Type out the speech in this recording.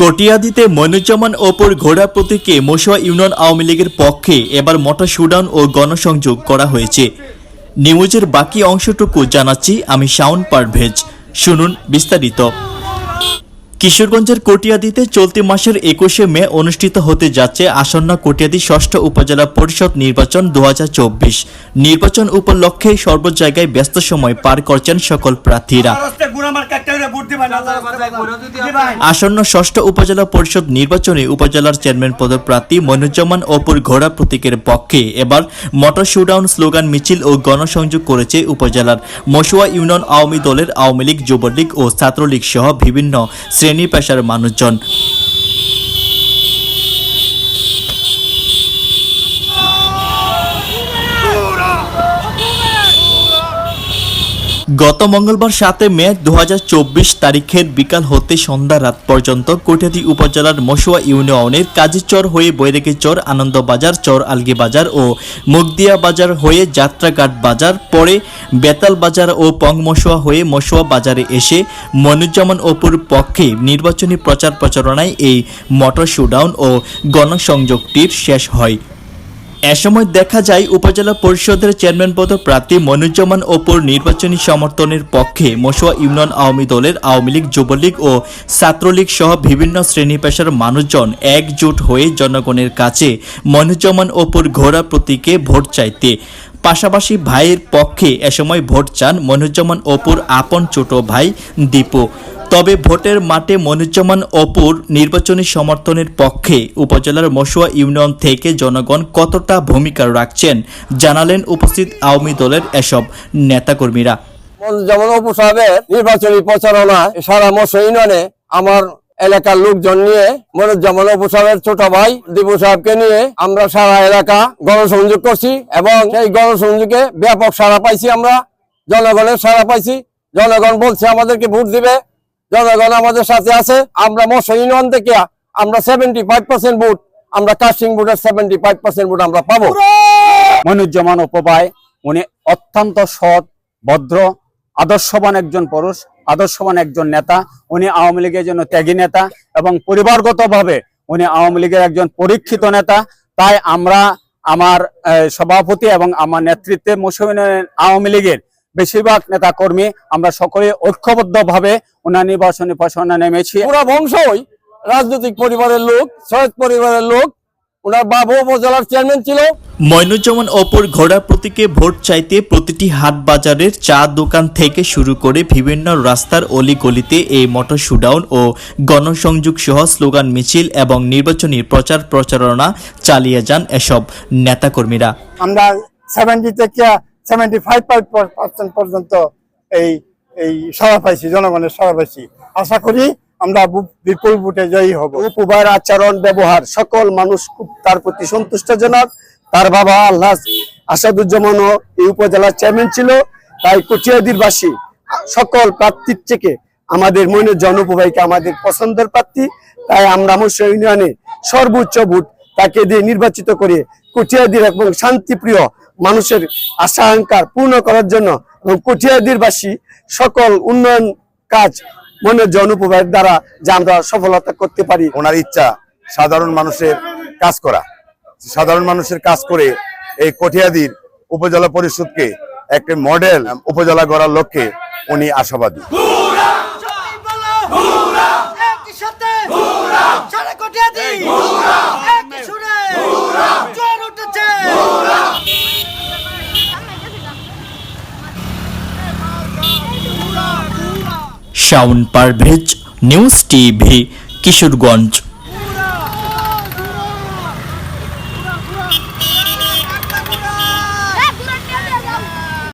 কটিয়াদিতে মনুজ্জামান ওপর ঘোড়া প্রতীকে মশুয়া ইউনিয়ন আওয়ামী লীগের পক্ষে এবার মোটা শুডাউন ও গণসংযোগ করা হয়েছে। নিউজের বাকি অংশটুকু জানাচ্ছি আমি শাওন পারভেজ। শুনুন বিস্তারিত। কিশোরগঞ্জের কটিয়াদিতে চলতি মাসের একুশে মে অনুষ্ঠিত হতে যাচ্ছে আসন্ন কটিয়াদি ষষ্ঠ উপজেলা পরিষদ নির্বাচন দু হাজার চব্বিশ। নির্বাচন উপলক্ষে সর্ব জায়গায় ব্যস্ত সময় পার করছেন সকল প্রার্থীরা। আসন্ন ষষ্ঠ উপজেলা পরিষদ নির্বাচনে উপজেলার চেয়ারম্যান পদপ্রার্থী মনুজ্জামান অপুর ঘোড়া প্রতীকের পক্ষে এবার মোটর শুডাউন স্লোগান, মিছিল ও গণসংযোগ করেছে উপজেলার মশুয়া ইউনিয়ন আওয়ামী দলের আওয়ামী লীগ, যুবলীগ ও ছাত্রলীগ সহ বিভিন্ন শ্রেণি পেশার মানুষজন। গত মঙ্গলবার সাতে মে দু হাজার চব্বিশ তারিখের বিকাল হতে সন্ধ্যা রাত পর্যন্ত কোটাদি উপজেলার মশুয়া ইউনিয়নের কাজীচর হয়ে বৈরাগী চর, আনন্দবাজার চর আলগি বাজার ও মুগদিয়া বাজার হয়ে যাত্রাঘাট বাজার, পরে বেতাল বাজার ও পংমশুয়া হয়ে মশুয়া বাজারে এসে মনুজ্জামান অপুর পক্ষে নির্বাচনী প্রচার প্রচারণায় এই মোটর শুডাউন ও গণসংযোগটির শেষ হয়। এ সময় দেখা যায় উপজেলা পরিষদের চেয়ারম্যান পদ প্রার্থী মনুজ্জামান ওপর নির্বাচনী সমর্থনের পক্ষে মশুয়া ইউনিয়ন আওয়ামী দলের আওয়ামী লীগ, যুবলীগ ও ছাত্রলীগ সহ বিভিন্ন শ্রেণি পেশার মানুষজন একজোট হয়ে জনগণের কাছে মনুজ্জামান ওপর ঘোড়া প্রতীকে ভোট চাইতে। পাশাপাশি ভাইয়ের পক্ষে এ সময় ভোট চান মনুজ্জামান অপুর আপন ছোট ভাই দীপু। তবে ভোটের মাঠে মনুজ্জামান অপুর নির্বাচনী সমর্থনের পক্ষে উপজেলার মশুয়া ইউনিয়ন থেকে জনগণ কতটা ভূমিকা রাখছেন জানালেন উপস্থিত আওয়ামী দলের এসব নেতাকর্মীরা। যেমন অপু সাহেবের নির্বাচনী প্রচারণা সারা মৎস্য ইউনিয়নে আমার এলাকার লোকজন নিয়ে মনুজ্জামান অপু সাহেবের ছোট ভাই দীপু সাহেবকে নিয়ে আমরা সারা এলাকা গণসংযোগ করছি এবং সেই গণসংযোগে ব্যাপক সাড়া পাইছি আমরা, জনগণের সাড়া পাইছি। জনগণ বলছে আমাদেরকে ভোট দিবে জনগণ আমাদের সাথে আছে আমরা মৎস্য ইউনিয়ন থেকে আমরা সেভেন্টি ফাইভ পার্সেন্ট ভোট আমরা কাস্টিং ভোটের সেভেন্টি ফাইভ পার্সেন্ট ভোট আমরা পাবো। মনুজ্জামান উপবায় উনি অত্যন্ত সৎ ভদ্র আদর্শবান একজন পুরুষ আদর্শবান একজন নেতা উনি আওয়ামী লীগের জন্য ত্যাগী নেতা এবং পরিবারগতভাবে উনি আওয়ামী লীগের একজন পরীক্ষিত নেতা। তাই আমরা আমার সভাপতি এবং আমার নেতৃত্বে মুসলিম আওয়ামী লীগের বেশিরভাগ নেতা কর্মী আমরা সকলে ঐক্যবদ্ধভাবে ওনার নির্বাচনী প্রচারণা নেমেছি। পুরা বংশই রাজনৈতিক পরিবারের লোক সৈয়দ পরিবারের লোক ওনার বাবু উপজেলার চেয়ারম্যান ছিল। ময়নুজ্জামান অপর ঘোড়া প্রতীকে ভোট চাইতে প্রতিটি হাট বাজারের চা দোকান থেকে শুরু করে বিভিন্ন রাস্তার অলিগলিতে এই মোটর শুডাউন ও গণসংযোগ সহ স্লোগান মিছিল এবং নির্বাচনী প্রচার প্রচারণা চালিয়ে যান এসব নেতাকর্মীরা। আমরা সেভেন্টি থেকে সেভেন্টি ফাইভ পার্সেন্ট পর্যন্ত এই এই সাড়া পাইছি, জনগণের সাড়া পাইছি। আশা করি আমরা বিপুল ভোটে জয়ী হব। উপবার আচরণ, ব্যবহার, সকল মানুষ খুব তার প্রতি সন্তুষ্টজনক তার বাবা আল্লাহ আসাদুজ্জামানও এই উপজেলার চেয়ারম্যান ছিল। তাই কুচিয়াদিরবাসী, সকল প্রার্থীর থেকে আমাদের মইনুজ্জামান উপভাইকে আমাদের পছন্দের প্রার্থী। তাই আমরা মৎস্য ইউনিয়নে সর্বোচ্চ ভোট তাকে দিয়ে নির্বাচিত করে কুচিয়াদির এবং শান্তিপ্রিয় মানুষের আশা আকাঙ্ক্ষা পূর্ণ করার জন্য এবং কুচিয়াদিরবাসী সকল উন্নয়ন কাজ মনোজন উপভাইয়ের দ্বারা যে আমরা সফলতা করতে পারি। ওনার ইচ্ছা সাধারণ মানুষের কাজ করা। সাধারণ মানুষের কাজ করে এই কঠিয়াদির উপজেলা পরিষদকে একটি মডেল উপজেলা গড়ার লক্ষ্যে উনি আশাবাদী। সারা একই শাওন পারভেজ নিউজ টিভি কিশোরগঞ্জ।